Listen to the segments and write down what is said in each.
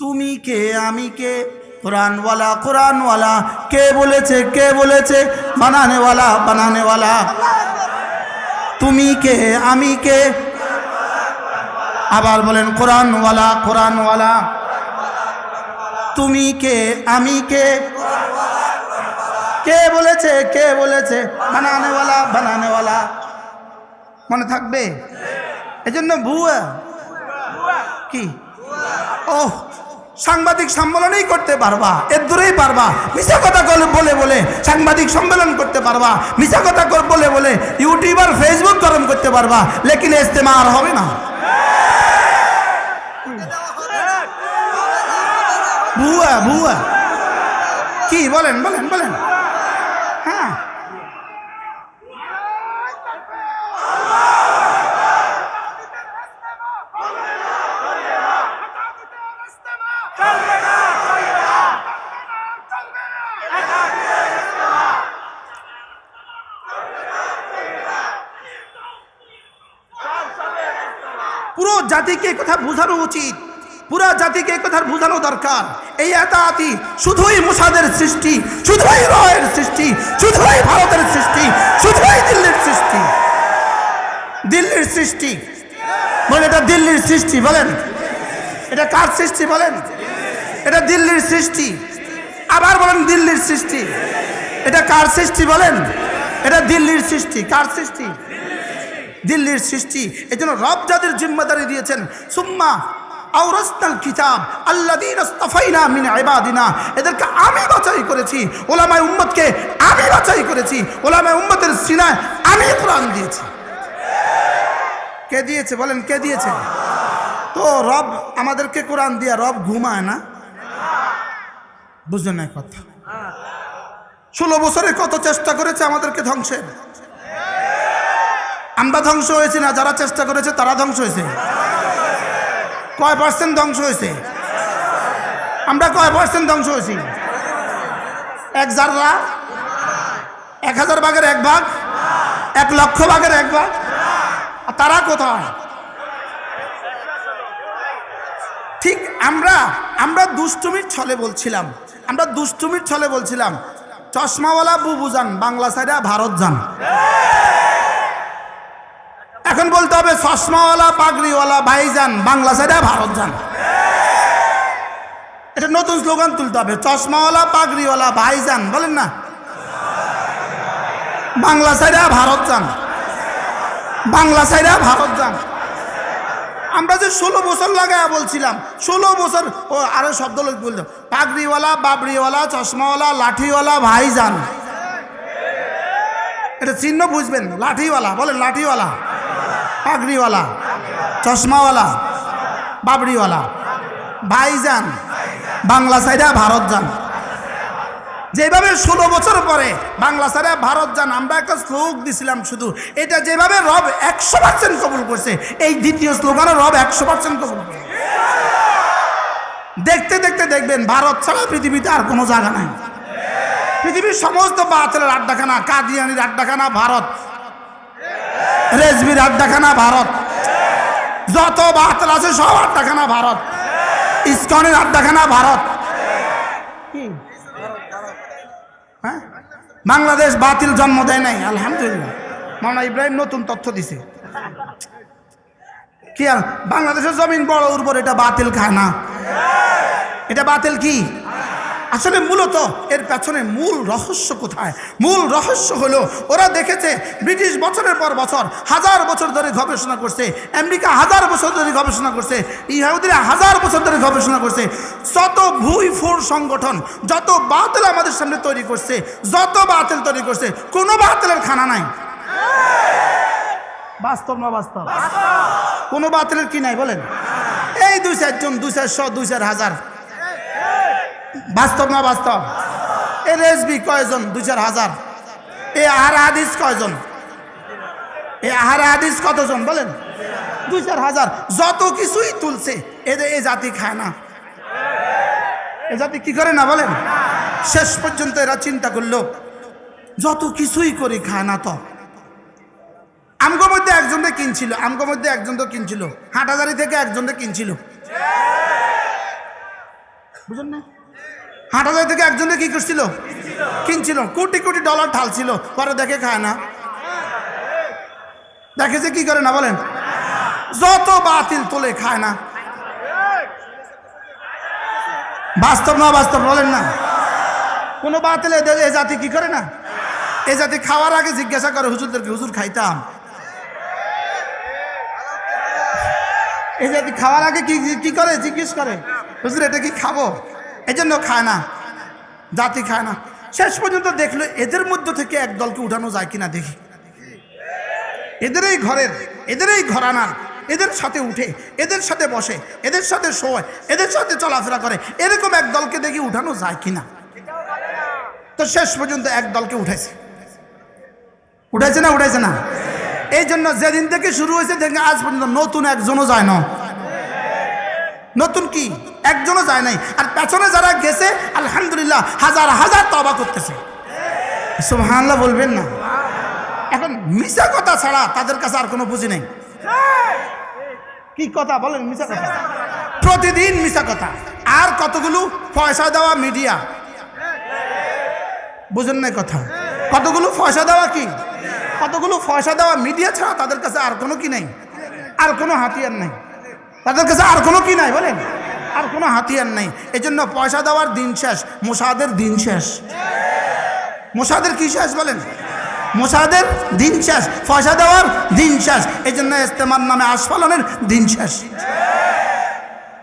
তুমি কে? আমি কে? কোরআনওয়ালা কোরআনওয়ালা। কে বলেছে কে বলেছে? বানানেওয়ালা বানানেওয়ালা। তুমি কে? আমি কে? আবার বলেন, কোরআনওয়ালা কোরআনওয়ালা। তুমি কে? আমি কে? কে বলেছে কে বলেছে? বানানেওয়ালা বানানেওয়ালা। মনে থাকবে? এজন্য ভুয়া। কি? ও সাংবাদিক সম্মেলনই করতে পারবা। এর দূরেই পারবা। মিশা কথা বলে বলে সাংবাদিক সম্মেলন করতে পারবা। মিশা কথা বলে বলে ইউটিউবার ফেসবুক গরম করতে পারবা। লেকিন ইস্তেমা আর হবে না। ভুয়া ভুয়া। কি, বলেন বলেন বলেন। জাতিকে কথা বোঝানো উচিত। পুরো জাতিকে কথা বোঝানো দরকার। এই এতাতি শুধুই মুসাদের সৃষ্টি, শুধুই রয়ের সৃষ্টি, শুধুই ভারতের সৃষ্টি, শুধুই দিল্লির সৃষ্টি। দিল্লির সৃষ্টি। বলেন, এটা দিল্লির সৃষ্টি বলেন। এটা কার সৃষ্টি বলেন? এটা দিল্লির সৃষ্টি। আবার বলেন, দিল্লির সৃষ্টি। এটা কার সৃষ্টি বলেন? এটা দিল্লির সৃষ্টি। কার সৃষ্টি? দিল্লির সৃষ্টি। এই জন্য রব যাদের জিম্মাদারি দিয়েছেন, সুম্মা আউরাস্তাল কিতাব আল্লাদিন আস্তাফাইনা মিন এদেরকে আমি বাছাই করেছি, ওলামায় উম্মতকে আমি বাছাই করেছি, ওলামায় উম্মতের সিনায় আমি কোরআন দিয়েছি। কে দিয়েছে বলেন, কে দিয়েছে? তো রব আমাদেরকে কোরআন দিয়া, রব ঘুমায় না। বুঝলেন না কথা। ষোলো বছরে কত চেষ্টা করেছে আমাদেরকে ধ্বংসের? আমরা ধ্বংস হয়েছি না, যারা চেষ্টা করেছে তারা ধ্বংস হয়েছে। কয় পার্সেন্ট ধ্বংস হয়েছে? আমরা কয় পার্সেন্ট ধ্বংস হয়েছি? এক জাররা এক হাজার ভাগের এক ভাগ? এক লক্ষ ভাগের এক ভাগ? আর তারা কোথায়? ঠিক আমরা আমরা দুষ্টুমির ছলে বলছিলাম। আমরা দুষ্টুমির ছলে বলছিলাম, চশমাওয়ালা বুবু যান, বাংলা সাইডে ভারত যান। হবে চশমাওয়ালা, পাগড়িওয়ালা ভাইজান বাংলা সাইডে, ভারত যান। এটা নতুন স্লোগান তুলতে হবে। চশমাওয়ালা, পাগড়িওয়ালা ভাইজান বলেন না? বাংলা সাইডে, ভারত যান। বাংলা সাইডে, ভারত যান। আমরা যে ষোলো বছর লাগায় বলছিলাম, ষোলো বছর, ও, আরও শব্দ লোক বলতো পাগড়িওয়ালা, বাবড়িওয়ালা, চশমাওয়ালা, লাঠিওয়ালা ভাইজান এটা চিহ্ন বুঝবেন, লাঠিওয়ালা, বলেন লাঠিওয়ালা। পাগড়িওয়ালা চশমাওয়ালা বাবড়িওয়ালা ভাইজান, বাংলা সাইডে ভারত যান। যেভাবে ষোলো বছর পরে বাংলা সাইডে ভারত যান, আমরা একটা শ্লোক দিছিলাম শুধু, এটা যেভাবে রব একশো পার্সেন্ট কবুল করছে, এই দ্বিতীয় স্লোগানও রব একশো পার্সেন্ট কবুল করছে। দেখতে দেখতে দেখবেন, ভারত ছাড়া পৃথিবীতে আর কোনো জায়গা নাই। পৃথিবীর সমস্ত বাতিলের আড্ডাখানা, কাদিয়ানির আড্ডাখানা, ভারত। রেজবির আড্ডাখানা ভারত। যত বাতিল আছে সব আড্ডাখানা ভারত। ইস্কনের আড্ডাখানা ভারত। হ্যাঁ? বাংলাদেশ বাতিল জন্ম দেয় নাই, আলহামদুলিল্লাহ। মাওলানা ইব্রাহিম নতুন তথ্য দিছে। কি আর, বাংলাদেশের জমিন বড় উর্বর, এটা বাতিল খায় না এটা বাতিল কি? আসলে মূলত এর পেছনে মূল রহস্য কোথায়? মূল রহস্য হলো ওরা দেখেছে ব্রিটিশ বছরের পর বছর হাজার বছর ধরে গবেষণা করছে আমেরিকা হাজার বছর ধরে গবেষণা করছে ইহুদিরা হাজার বছর ধরে গবেষণা করছে। যত ভুই ফোর সংগঠন যত বাতিল আমাদের সামনে তৈরি করছে যত বাতিল তৈরি করছে কোনো বাতিলের খানা নাই। বাস্তব না বাস্তব? কোনো বাতিলের কি নাই বলেন? এই দুই চারজন দুই চারশো দুই চার হাজার। বাস্তব না বাস্তব? এ রেসবি কয়জন? দুই চার হাজার। এ আহার হাদিস কয়জন? এ আহার হাদিস কতজন বলেন? দুই চার হাজার। যত কিছুই তুলছে এদের এ জাতি খায় না। এ জাতি কি করে না বলেন? শেষ পর্যন্ত এরা চিন্তা করল, যত কিছুই করি খায় না তো। আমগো মধ্যে একজনকে কিনছিল, আমগো মধ্যে একজন তো কিনছিল। হাটাজারি থেকে একজনকে কিনছিল। বুঝলেন না? হাট হাজার থেকে একজনে কি করছিল? কিনছিল। কোটি কোটি ডলার ঢালছিল। পরে দেখে খায় না। দেখে যে কি করে না বলেন? যত বাতিল তোলে খায় না। বাস্তব না বাস্তব বলেন না। কোনো বাতিল এ জাতি কি করে না? এ জাতি খাওয়ার আগে জিজ্ঞাসা করে, হুজুরদেরকে হুজুর খাইতাম। এই জাতি খাওয়ার আগে কি কি করে? জিজ্ঞেস করে, হুজুর, এটা কি খাব? এই জন্য খায় না, জাতি খায় না। শেষ পর্যন্ত দেখল এদের মধ্য থেকে এক দলকে উঠানো যায় কিনা দেখি। এদের এই ঘরের, এদের এই ঘরানার, এদের সাথে উঠে, এদের সাথে বসে, এদের সাথে শোয়, এদের সাথে চলাফেরা করে, এরকম এক দলকে দেখি উঠানো যায় কিনা? তো শেষ পর্যন্ত এক দলকে উঠেছে উঠেছে না উঠেছে না। এই জন্য যেদিন থেকে শুরু হয়েছে, দেখে আজ পর্যন্ত নতুন একজনও যায় না। নতুন কি? একজনও যায় নাই। আর পেছনে যারা গেছে, আলহামদুলিল্লাহ, হাজার হাজার তবা করতেছে। সুবহানাল্লাহ বলবেন না। এখন মিশা কথা ছাড়া তাদের কাছে আর কোনো বুঝি নেই। কি কথা? বলেন মিশা কথা। প্রতিদিন মিশা কথা। আর কতগুলো পয়সা দেওয়া মিডিয়া? বুঝেন না কথা। কতগুলো পয়সা দেওয়া কি? কতগুলো পয়সা দেওয়া মিডিয়া ছাড়া তাদের কাছে আর কোনো কি নেই? আর কোনো হাতিয়ার নেই। তাদের কাছে আর কোনো কি নাই, বলেন? আর কোনো হাতিয়ার নেই। এই জন্য পয়সা দেওয়ার দিন শেষ, মোসাদের দিন শেষ। মোসাদের কি শেষ, বলেন? মোসাদের দিন শেষ, পয়সা দেওয়ার দিন শেষ। এই জন্য ইস্তেমার নামে আস্ফালনের দিন শেষ।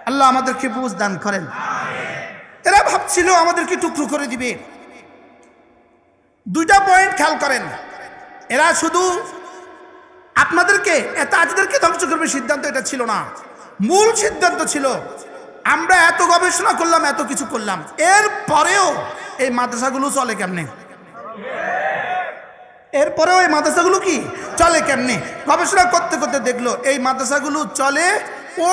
আল্লাহ আমাদেরকে বুঝ দান করেন। এরা ভাবছিল আমাদেরকে টুকরো করে দিবে। দুইটা পয়েন্ট খেয়াল করেন। এরা শুধু আপনাদেরকে এত আজদেরকে ধ্বংস করবে সিদ্ধান্ত, এটা ছিল না। মূল সিদ্ধান্ত ছিল, আমরা এত গবেষণা করলাম, এত কিছু করলাম। এর পরেও এই মাদ্রাসাগুলো চলে কেমনে? এরপরেও এই মাদ্রাসাগুলো কি? চলে কেমনে? গবেষণা করতে করতে দেখল, এই মাদ্রাসাগুলো চলে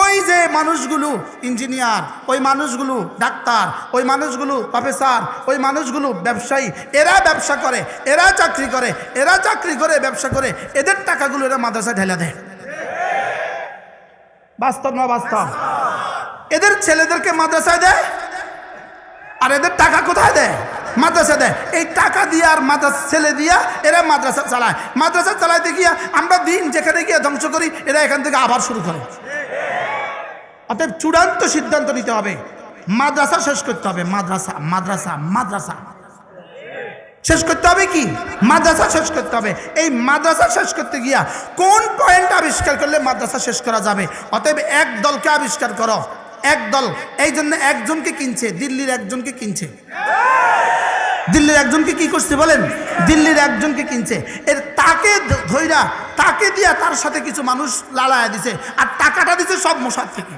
ওই যে মানুষগুলো, ইঞ্জিনিয়ার, ওই মানুষগুলো ডাক্তার, ওই মানুষগুলো প্রফেসর, ওই মানুষগুলো ব্যবসায়ী, এরা ব্যবসা করে, এরা চাকরি করে, এরা চাকরি করে, ব্যবসা করে, এদের টাকাগুলো এরা মাদ্রাসায় ঢেলে দেয়। বাস্তব না বাস্তব? এদের ছেলেদেরকে মাদ্রাসায় দেয় আর এদের টাকা কোথায় দেয়? মাদ্রাসা দেয়। এই টাকা দিয়ে আর মাদ্রাসা ছেলে দিয়া এরা মাদ্রাসা চালায়। মাদ্রাসা চালাইতে গিয়া আমরা দিন যেখানে গিয়ে ধ্বংস করি, এরা এখান থেকে আবার শুরু করে। অতএব চূড়ান্ত সিদ্ধান্ত নিতে হবে। মাদ্রাসা শেষ করতে হবে। মাদ্রাসা মাদ্রাসা মাদ্রাসা। শেষ করতে হবে কি? মাদ্রাসা শেষ করতে হবে। এই মাদ্রাসা শেষ করতে গিয়া কোন পয়েন্ট আবিষ্কার করলে মাদ্রাসা শেষ করা যাবে? অতএব এক দলকে আবিষ্কার করো। এক দল। এই জন্য একজনকে কিনছে, দিল্লির একজনকে কিনছে। দিল্লির একজনকে কি করছে বলেন? দিল্লির একজনকে কিনছে। এর তাকে ধৈরা তাকে দিয়া তার সাথে কিছু মানুষ লালায়া দিছে। আর টাকাটা দিছে সব মশার থেকে।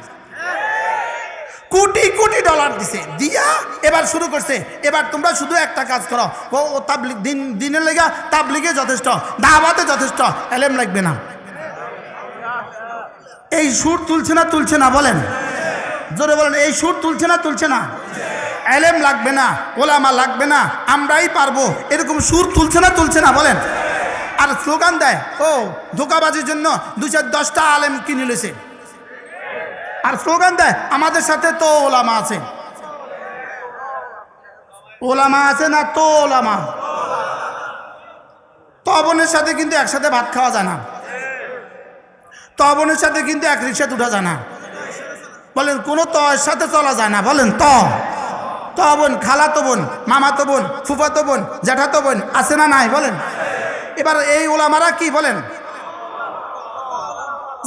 কোটি কোটি ডলার দিছে। দিয়া এবার শুরু করছে। এবার তোমরা শুধু একটা কাজ করো। ও তাবলিগ, দিন, দিনের লেগা তাবলিগে যথেষ্ট, দাওয়াতে যথেষ্ট, এলেম লাগবে না। এই সুর তুলছে না তুলছে না, বলেন। জোরে বলেন, এই সুর তুলছে না তুলছে না। এলেম লাগবে না, ওলামা লাগবে না, আমরাই পারব। এরকম সুর তুলছে না তুলছে না, বলেন। আর স্লোগান দেয়, ও, ধোকাবাজির জন্য দু চার দশটা আলেম কিনে লেছে। আর স্লোগান দেয়, আমাদের সাথে তো ওলামা আছে ওলামা আছে না তো ওলামা। তবনের সাথে কিন্তু একসাথে ভাত খাওয়া যায় না। তবনের সাথে কিন্তু এক রিক্সাতে উঠা যায় না। বলেন, কোনো তয়ের সাথে চলা যায় না। বলেন, ত। ত বোন, খালাতো বোন, মামাতো বোন, ফুফাতো বোন, জ্যাঠাতো বোন আছে না নাই? বলেন। এবার এই ওলামারা কি বলেন?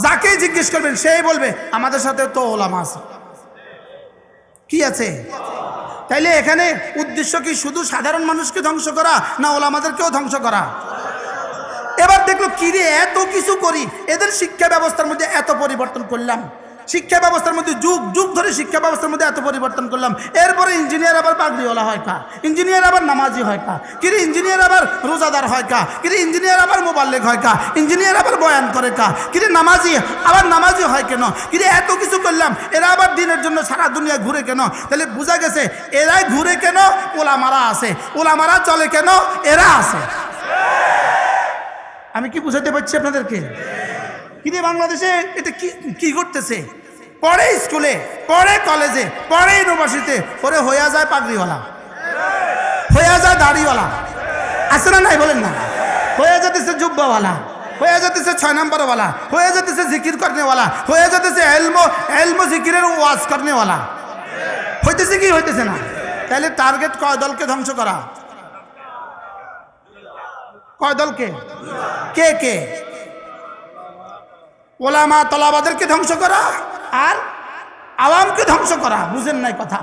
যাকেই জিজ্ঞেস করবেন, সেই বলবে, আমাদের সাথে তো ওলামা আছে। কি আছে? তাইলে এখানে উদ্দেশ্য কি শুধু সাধারণ মানুষকে ধ্বংস করা, না ওলামাদেরকেও ধ্বংস করা? এবার দেখল, কিরে, এত কিছু করি, এদের শিক্ষা ব্যবস্থার মধ্যে এত পরিবর্তন করলাম। শিক্ষা ব্যবস্থার মধ্যে যুগ যুগ ধরে শিক্ষা ব্যবস্থার মধ্যে এত পরিবর্তন করলাম। এরপরে ইঞ্জিনিয়ার আবার পাগড়িওয়ালা হয় কা? ইঞ্জিনিয়ার আবার নামাজি হয় কা? কিরে ইঞ্জিনিয়ার আবার রোজাদার হয় কা? কিরে ইঞ্জিনিয়ার আবার মোবাল্লেক হয় কা? ইঞ্জিনিয়ার আবার বয়ান করে কা? কিরে নামাজি, আবার নামাজি হয় কেন? কিরে এত কিছু করলাম, এরা আবার দিনের জন্য সারা দুনিয়া ঘুরে কেন? তাহলে বোঝা গেছে, এরাই ঘুরে কেন? ওলামারা আছে। ওলামারা চলে কেন? এরা আছে। আমি কি বুঝাতে পারছি আপনাদেরকে? কিরে বাংলাদেশে এটা কি কি করতেছে পড়ে স্কুলে পড়ে কলেজে পড়ে ইউনিভার্সিটিতে, পরে হইয়া যায় পাগড়িওয়ালা। হইয়া যায় দাড়িওয়ালা। আছে না নাই বলেন না? হয়ে যেতেছে জুব্বাওয়ালা হয়ে যেতেছে ছয় নম্বরওয়ালা হয়ে যেতেছে জিকির করনেওয়ালা হয়ে যেতেছে এলমো এলমো জিকিরের ওয়াজ করনেওয়ালা। হইতেছে কি, হইতেছে না? তাহলে টার্গেট কয় দলকে ধ্বংস করা? কয় দলকে? কে কে? ওলামা তলাবাদেরকে ধ্বংস করা? আর আওয়ামকে ধ্বংস করা বুঝেন নাই কথা।